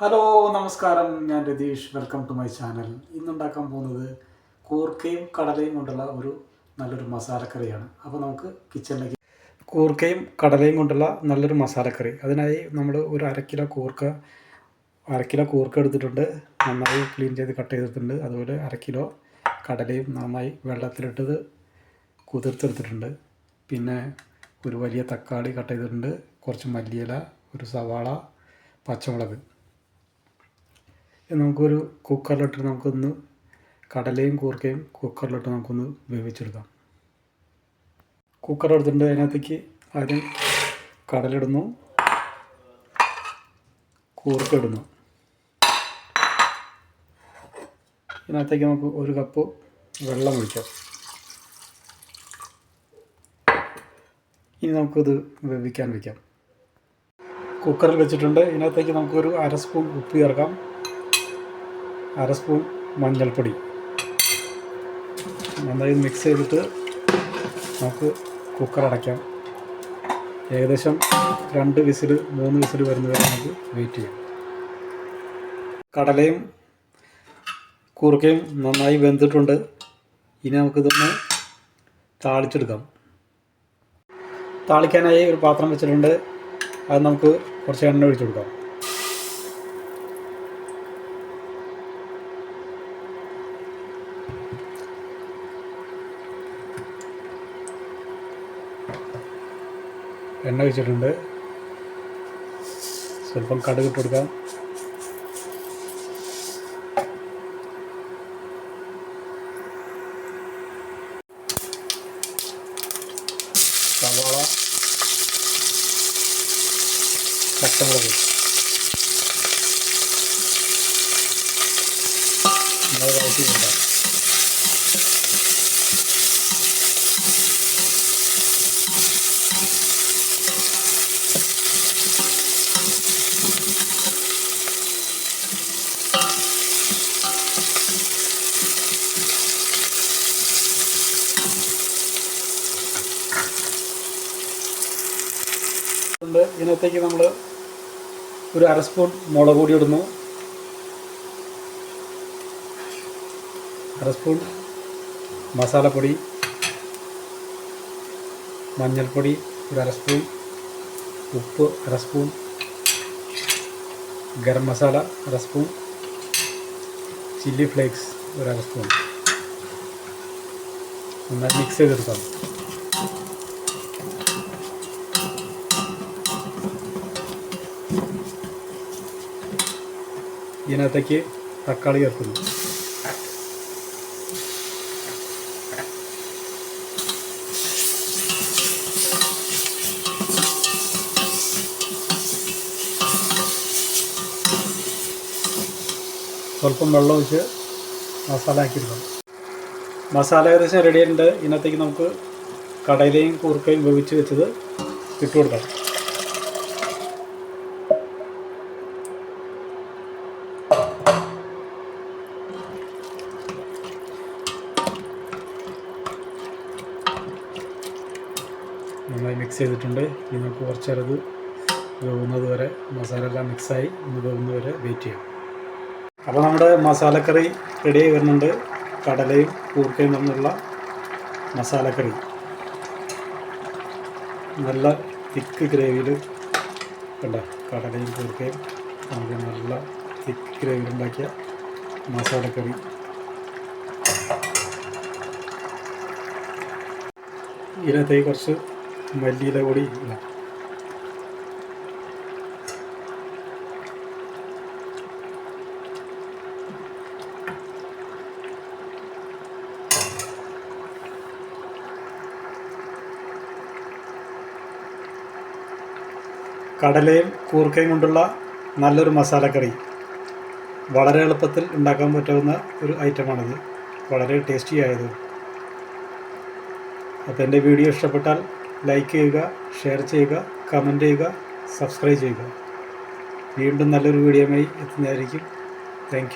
Hello നമസ്കാരം. ഞാൻ Ratheesh. Welcome to my channel ഇന്നുണ്ടാക്കാൻ പോകുന്നത് കൂർക്കയും കടലയും കൊണ്ടുള്ള ഒരു നല്ലൊരു മസാലക്കറിയാണ്. അപ്പോൾ നമുക്ക് കിച്ചണിലേക്ക് കൂർക്കയും കടലയും കൊണ്ടുള്ള നല്ലൊരു മസാലക്കറി. അതിനായി നമ്മൾ ഒരു അരക്കിലോ കിലോ കൂർക്ക അരക്കിലോ കിലോ കൂർക്ക എടുത്തിട്ടുണ്ട്. നന്നായി ക്ലീൻ ചെയ്ത് കട്ട് ചെയ്തിട്ടുണ്ട്. അതുപോലെ അരക്കിലോ കിലോ കടലയും നന്നായി വെള്ളത്തിലിട്ടത് കുതിർത്തെടുത്തിട്ടുണ്ട്. പിന്നെ ഒരു വലിയ തക്കാളി കട്ട് ചെയ്തിട്ടുണ്ട്. കുറച്ച് മല്ലിയില ഒരു സവാള പച്ചമുളക്. നമുക്കൊരു കുക്കറിലിട്ട് നമുക്കൊന്ന് കടലയും കൂർക്കയും കുക്കറിലിട്ട് നമുക്കൊന്ന് വേവിച്ചെടുക്കാം. കുക്കർ എടുത്തിട്ടുണ്ട് അതിനകത്തേക്ക് ആദ്യം കടലിടുന്നു. കൂർക്കിടുന്നു ഇതിനകത്തേക്ക് നമുക്ക് ഒരു കപ്പ് വെള്ളം ഒഴിക്കാം. ഇനി നമുക്കിത് വേവിക്കാൻ വയ്ക്കാം കുക്കറിൽ വെച്ചിട്ടുണ്ട്. ഇതിനകത്തേക്ക് നമുക്കൊരു അര സ്പൂൺ ഉപ്പ് ചേർക്കാം. അര സ്പൂൺ മഞ്ഞൾപ്പൊടി. നന്നായി മിക്സ് ചെയ്തിട്ട് നമുക്ക് കുക്കർ അടയ്ക്കാം. ഏകദേശം രണ്ട് വിസിൽ മൂന്ന് വിസിൽ വരുന്നവരെ നമുക്ക് വെയിറ്റ് ചെയ്യാം. കടലയും കുറുക്കയും നന്നായി വെന്തിട്ടുണ്ട്. ഇനി നമുക്കിതൊന്ന് താളിച്ചെടുക്കാം. താളിക്കാനായി ഒരു പാത്രം വെച്ചിട്ടുണ്ട്. അത് നമുക്ക് കുറച്ച് എണ്ണ ഒഴിച്ചു കൊടുക്കാം. എണ്ണ വെച്ചിട്ടുണ്ട്. സ്വല്പം കടുക് ഇട്ട് കൊടുക്കാം. സവാള പച്ചമുളക്. നമ്മൾ വഴറ്റി കൊടുക്കാം. ഇതിനകത്തേക്ക് നമ്മൾ ഒരു അര സ്പൂൺ മുളക് പൊടി ഇടുന്നു. അര സ്പൂൺ മസാലപ്പൊടി മഞ്ഞൾപ്പൊടി ഒരു അര സ്പൂൺ ഉപ്പ് അര സ്പൂൺ ഗരം മസാല അര സ്പൂൺ ചില്ലി ഫ്ലേക്സ് ഒരു അര സ്പൂൺ. നന്നായി മിക്സ് ചെയ്തെടുക്കാം. ഇതിനകത്തേക്ക് തക്കാളി ചേർക്കുന്നു. സ്വല്പം വെള്ളം ഒഴിച്ച് മസാല ആക്കിയെടുക്കണം. മസാല ഏകദേശം റെഡി ആയിട്ടുണ്ട്. ഇതിനകത്തേക്ക് നമുക്ക് കടയിലെയും കൂർക്കയും വേവിച്ച് വെച്ചത് ഇട്ട് കൊടുക്കാം നന്നായി മിക്സ് ചെയ്തിട്ടുണ്ട്. ഇനി നമുക്ക് കുറച്ച് നേരം ഇത് വേവുന്നത് വരെ മസാല എല്ലാം മിക്സായി ഒന്ന് വേവുന്നത് വരെ വെയിറ്റ് ചെയ്യാം. അപ്പോൾ നമ്മുടെ മസാലക്കറി റെഡിയായി വരുന്നുണ്ട്. കടലയും കൂർക്കയും തമ്മിലുള്ള മസാലക്കറി. നല്ല തിക്ക് ഗ്രേവിയിൽ കണ്ട? കടലയും കൂർക്കയും നമുക്ക് നല്ല തിക്ക് ഗ്രേവിയിൽ ഉണ്ടാക്കിയ മസാലക്കറി. ഇതിനകത്തേക്ക് കുറച്ച് മല്ലിയില കൂടി കടലയും കൂർക്കയും കൊണ്ടുള്ള നല്ലൊരു മസാലക്കറി. വളരെ എളുപ്പത്തിൽ ഉണ്ടാക്കാൻ പറ്റാവുന്ന ഒരു ഐറ്റമാണിത്. വളരെ ടേസ്റ്റി ആയത്. അപ്പോൾ എന്റെ വീഡിയോ ഇഷ്ടപ്പെട്ടാൽ ലൈക്ക് ചെയ്യുക ഷെയർ ചെയ്യുക കമന്റ് ചെയ്യുക സബ്സ്ക്രൈബ് ചെയ്യുക. വീണ്ടും നല്ലൊരു വീഡിയോയുമായി എത്തുന്നതായിരിക്കും. താങ്ക്